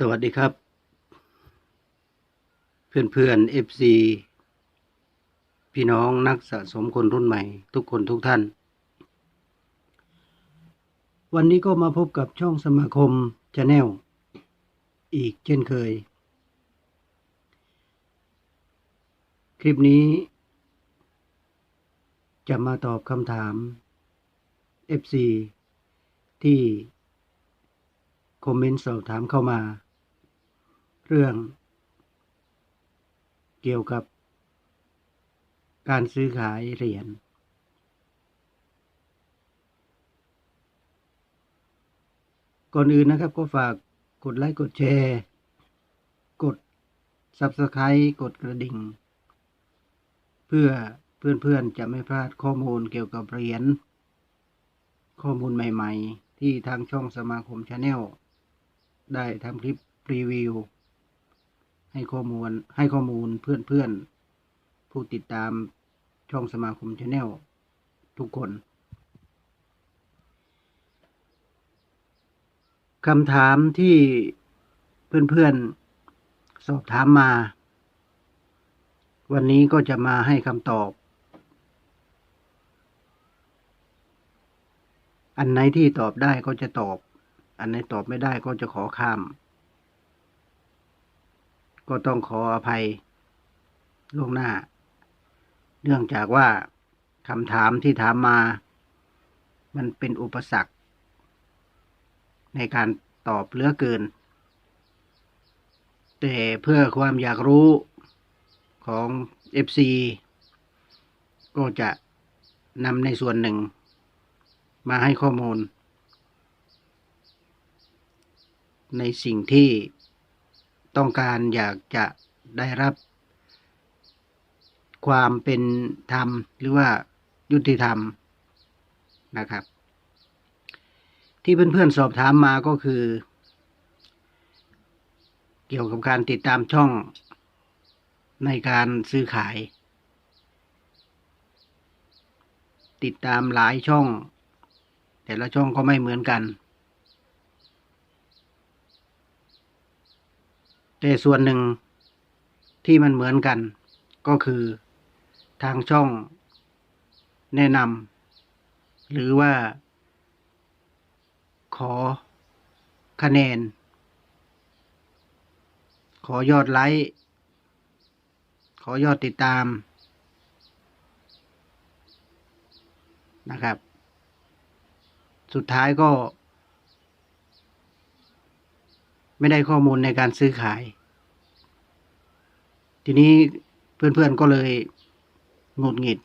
สวัสดีครับ เพื่อนเพื่อนเอฟซีพี่น้องนักสะสมคนรุ่นใหม่ ทุกคนทุกท่าน วันนี้ก็มาพบกับช่องสมาคมชาแนลอีกเช่นเคย คลิปนี้ จะมาตอบคำถาม FC ที่คอมเมนต์สอบถามเข้ามา เรื่อง เกี่ยวกับ การซื้อขายเหรียญก่อนอื่นนะครับก็ฝากกดไลค์กดแชร์ กด Subscribe กดกระดิ่ง เพื่อเพื่อนๆจะไม่พลาดข้อมูลเกี่ยวกับเหรียญข้อมูลใหม่ๆ ที่ทางช่องสมาคมชาแนลได้ทำคลิปรีวิว ให้ข้อมูลให้ข้อมูลเพื่อนๆ ผู้ติดตามช่องสมาคมชาแนลทุกคนคำถามที่เพื่อนๆ สอบถามมา วันนี้ก็จะมาให้คำตอบ อันไหนที่ตอบได้ก็จะตอบ อันไหนตอบไม่ได้ก็จะขอข้าม ก็ต้องขออภัยล่วงหน้า เนื่องจากว่าคำถามที่ถามมา มันเป็นอุปสรรค ในการตอบเลือเกิน แต่เพื่อความอยากรู้ของ FC ก็จะนำในส่วนหนึ่ง มาให้ข้อมูล ในสิ่งที่ ต้องการอยากจะได้รับ ความเป็นธรรมหรือว่ายุติธรรมนะครับ ที่เพื่อนๆสอบถามมาก็คือ เกี่ยวกับการติดตามช่องในการซื้อขาย ติดตามหลายช่อง แต่ละช่องก็ไม่เหมือนกัน แต่ส่วนหนึ่งที่มันเหมือนกันก็คือทางช่องแนะนำหรือว่า ขอคะแนน ขอยอดไลค์ ขอยอดติดตามนะครับ สุดท้ายก็ ไม่ได้ข้อมูลในการซื้อขาย ทีนี้เพื่อนๆก็เลยหงุดหงิด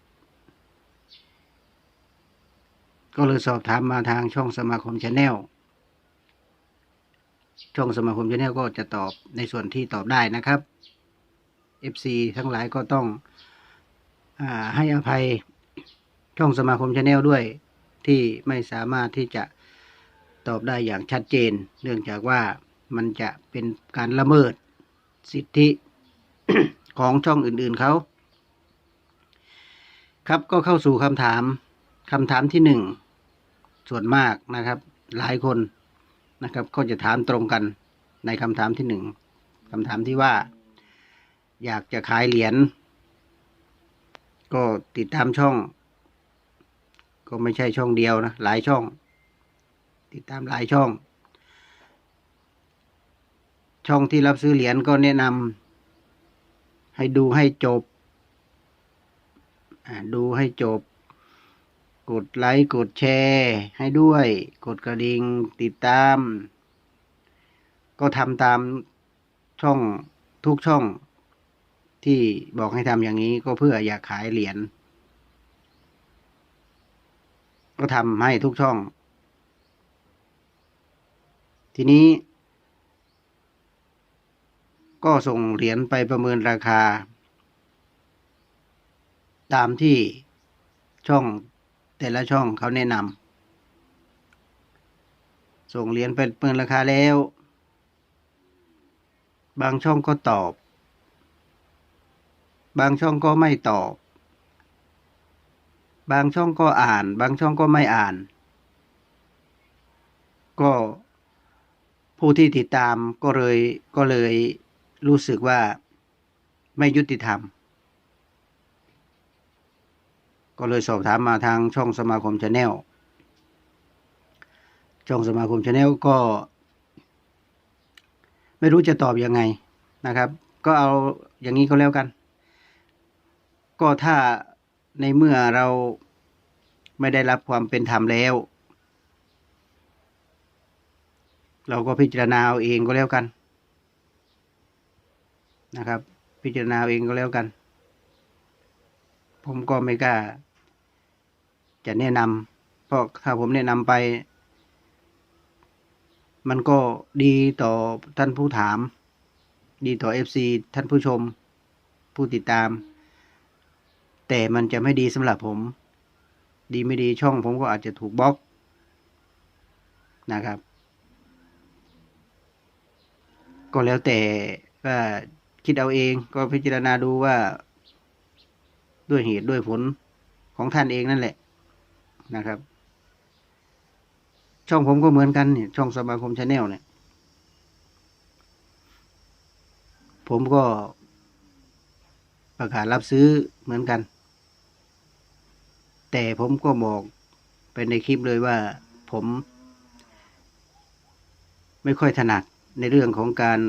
ก็เลยสอบถามมาทางช่องสมาคมชาแนลช่องสมาคมชาแนลก็จะตอบในส่วนที่ตอบได้นะครับ FC ทั้งหลายก็ต้องอให้อภัยช่องสมาคมชาแนลด้วยที่ไม่สามารถที่จะตอบได้อย่างชัดเจน เนื่องจากว่า มันจะเป็นการละเมิดสิทธิของช่องอื่นๆเขา ครับก็เข้าสู่คำถามคำถามที่หนึ่งส่วนมากนะครับ หลายคนนะครับ ก็จะถามตรงกันในคำถามที่หนึ่งคำถามที่ว่า อยากจะขายเหรียญก็ติดตามช่อง ก็ไม่ใช่ช่องเดียวนะ หลายช่อง ติดตามหลายช่อง ช่องที่รับซื้อเหรียญก็แนะนำให้ดูให้จบ ดูให้จบ กดไลค์กดแชร์ให้ด้วย กดกระดิ่งติดตาม ก็ทำตามช่องทุกช่องที่บอกให้ทำอย่างนี้ก็เพื่ออยากขายเหรียญก็ทำให้ทุกช่อง ทีนี้ ก็ส่งเหรียญไปประเมินราคา ตามที่ช่องแต่ละช่องเขาแนะนำส่งเหรียญไปประเมินราคาแล้ว บางช่องก็ตอบ บางช่องก็ไม่ตอบ บางช่องก็อ่าน บางช่องก็ไม่อ่าน ก็ผู้ที่ติดตามก็เลยก็เลย รู้สึกว่าไม่ยุติธรรม ก็เลยสอบถามมาทางช่องสมาคมชาแนลช่องสมาคมชาแนลก็ ไม่รู้จะตอบยังไงนะครับ ก็เอาอย่างนี้ก็แล้วกัน ก็ถ้าในเมื่อเราไม่ได้รับความเป็นธรรมแล้ว เราก็พิจารณาเอาเองก็แล้วกัน นะครับ พิจารณาเองก็แล้วกัน ผมก็ไม่กล้า จะแนะนำเพราะถ้าผมแนะนำไป มันก็ดีต่อท่านผู้ถาม ดีต่อ FC ท่านผู้ชม ผู้ติดตาม แต่มันจะไม่ดีสำหรับผม ดีไม่ดีช่องผมก็อาจจะถูกบล็อกนะครับ ก็แล้วแต่ว่า คิดเอาเองก็พิจารณาดูว่าด้วยเหตุด้วยผลของท่านเองนั่นแหละนะครับ ช่องผมก็เหมือนกันเนี่ยช่องสมาคมชาแนลเนี่ยผมก็ประกาศรับซื้อเหมือนกัน แต่ผมก็บอกไปในคลิปเลยว่าผม ไม่ค่อยถนัดในเรื่องของการ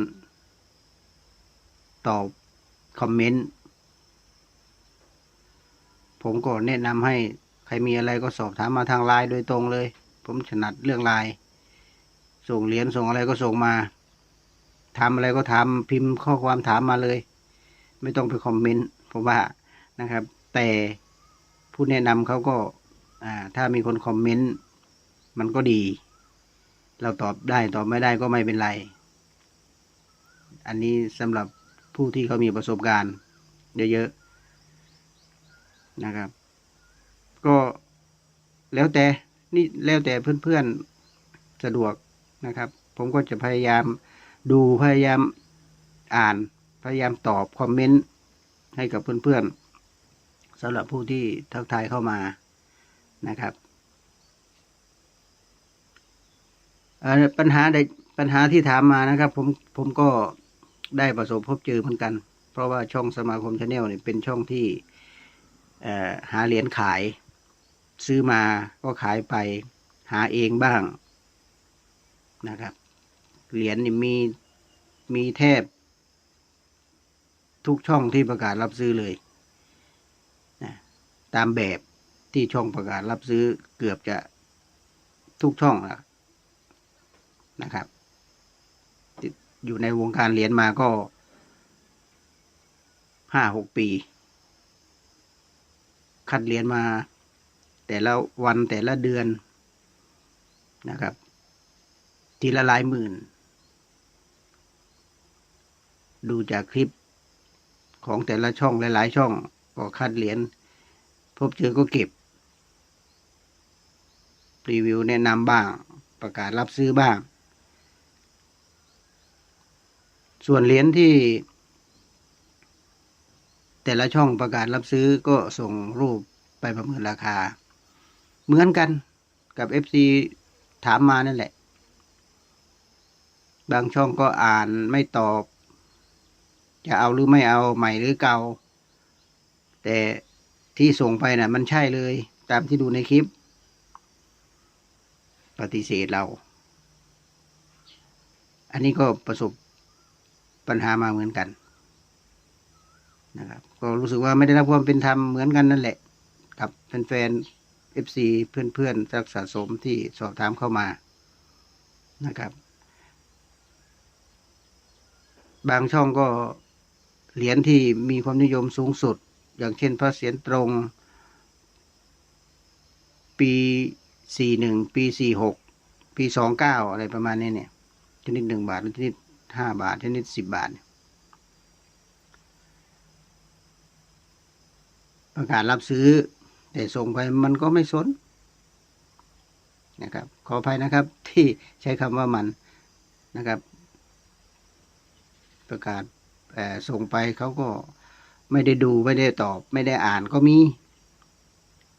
ตอบคอมเมนต์ ผมก็แนะนำให้ใครมีอะไรก็สอบถามมาทางไลน์โดยตรงเลย ผมถนัดเรื่องไลน์ส่งเหรียญส่งอะไรก็ส่งมาทำอะไรก็ทำพิมพ์ข้อความถามมาเลย ไม่ต้องไปคอมเมนต์ผมว่านะครับ แต่ผู้แนะนำเขาก็ถ้ามีคนคอมเมนต์มันก็ดี เราตอบได้ตอบไม่ได้ก็ไม่เป็นไร อันนี้สำหรับ ผู้ที่เขามีประสบการณ์เยอะๆนะครับ ก็แล้วแต่นี่แล้วแต่เพื่อนๆสะดวกนะครับ ผมก็จะพยายามดูพยายามอ่านพยายามตอบคอมเมนต์ให้กับเพื่อนๆสำหรับผู้ที่ทักทายเข้ามานะครับปัญหาใดปัญหาที่ถามมานะครับ ผมผมก็ ได้ประสบพบเจอเหมือนกัน เพราะว่าช่องสมาคมชาแนลเนี่ยเป็นช่องที่หาเหรียญขาย ซื้อมาก็ขายไปหาเองบ้างนะครับเหรียญนี่มีมีแทบ ทุกช่องที่ประกาศรับซื้อเลยนะตามแบบที่ช่องประกาศรับซื้อเกือบจะทุกช่องแล้วนะครับ อยู่ในวงการเหรียญมาก็ห้าหกปี คัดเหรียญมา แต่ละวันแต่ละเดือนนะครับ ทีละหลายหมื่น ดูจากคลิปของแต่ละช่องหลาย ๆ ช่องก็คัดเหรียญพบเจอก็เก็บ รีวิวแนะนำบ้าง ประกาศรับซื้อบ้าง ส่วนเหรียญที่ แต่ละช่องประกาศรับซื้อก็ส่งรูปไปประเมินราคา เหมือนกันกับ FC ถามมานั่นแหละ บางช่องก็อ่านไม่ตอบ จะเอาหรือไม่เอาใหม่หรือเก่า แต่ที่ส่งไปนะ่ะ มันใช่เลย ตามที่ดูในคลิป ปฏิเสธเรา อันนี้ก็ประสบ ปัญหามาเหมือนกันนะครับ ก็รู้สึกว่าไม่ได้รับความเป็นธรรมเหมือนกันนั่นแหละ กับแฟนๆ FC เพื่อนๆรักสะสมที่สอบถามเข้ามานะครับ บางช่องก็เหรียญที่มีความนิยมสูงสุด อย่างเช่นพระเศียรตรง ปีสี่หนึ่งปีสี่หกปีสองเก้าอะไรประมาณนี้เนี่ยชนิดหนึ่งบาทชนิด ห้าบาทชนิดสิบบาท ประกาศรับซื้อ แต่ส่งไปมันก็ไม่สนนะครับ ขออภัยนะครับที่ใช้คำว่ามันนะครับ ประกาศส่งไปเขาก็ไม่ได้ดูไม่ได้ตอบ ไม่ได้อ่านก็มี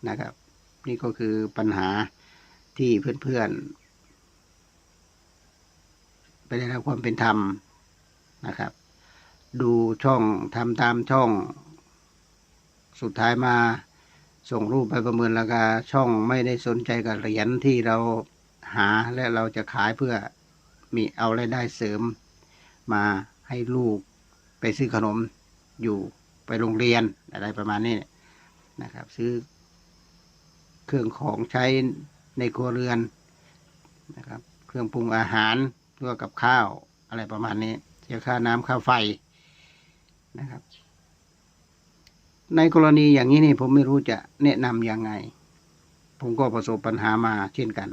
นะครับ นี่ก็คือปัญหาที่เพื่อนๆ ได้รับความเป็นธรรมนะครับ ดูช่องทำตามช่อง สุดท้ายมาส่งรูปไปประเมินราคาช่องไม่ได้สนใจกับเหรียญที่เราหาและเราจะขายเพื่อมีเอารายได้เสริม มาให้ลูกไปซื้อขนมอยู่ไปโรงเรียนอะไรประมาณนี้นะครับ ซื้อเครื่องของใช้ในครัวเรือนนะครับ เครื่องปรุงอาหาร พื่อกับข้าวอะไรประมาณนี้ เสียค่าน้ำค่าไฟนะครับ ในกรณีอย่างนี้นี่ผมไม่รู้จะแนะนำยังไง ผมก็ประสบปัญหามาเช่นกัน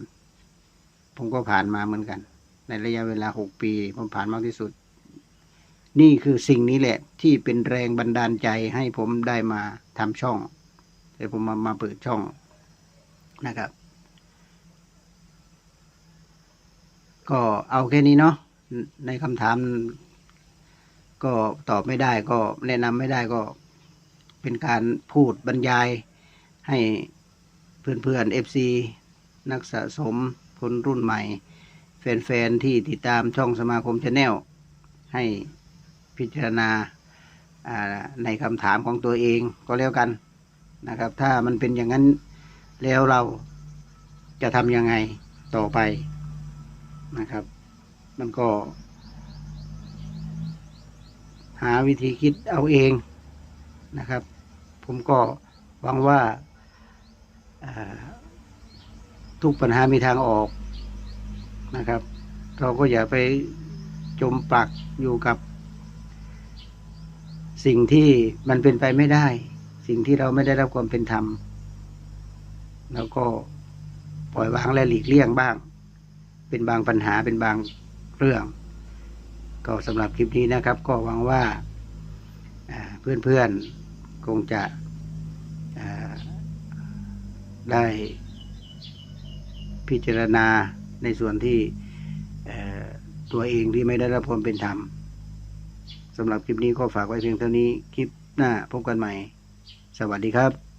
ผมก็ผ่านมาเหมือนกัน ในระยะเวลาหกปี ผมผ่านมากที่สุด นี่คือสิ่งนี้แหละ ที่เป็นแรงบันดาลใจให้ผมได้มาทำช่องให้ผมมามาเปิดช่องนะครับ ก็เอาแค่นี้เนาะในคำถาม ก็ตอบไม่ได้ก็แนะนำไม่ได้ก็เป็นการพูดบรรยายให้เพื่อนๆ FC นักสะสมคนรุ่นใหม่ แฟนๆ ที่ติดตามช่องสมาคมชาแนลให้พิจารณาอ่าในคำถามของตัวเองก็แล้วกันนะครับ ถ้ามันเป็นอย่างนั้นแล้วเราจะทำยังไงต่อไป นะครับ มันก็ หาวิธีคิดเอาเองนะครับ ผมก็หวังว่าาทุกปัญหามีทางออกนะครับ เราก็อย่าไปจมปลักอยู่กับ สิ่งที่มันเป็นไปไม่ได้ สิ่งที่เราไม่ได้รับความเป็นธรรม แล้วก็ปล่อยวางและหลีกเลี่ยงบ้าง เป็นบางปัญหาเป็นบางเรื่อง ก็สำหรับคลิปนี้นะครับ ก็หวังว่าเพื่อนๆคงจะได้พิจารณาในส่วนที่ตัวเองที่ไม่ได้รับความเป็นธรรมสำหรับคลิปนี้ก็ฝากไว้เพียงเท่านี้ คลิปหน้าพบกันใหม่ สวัสดีครับ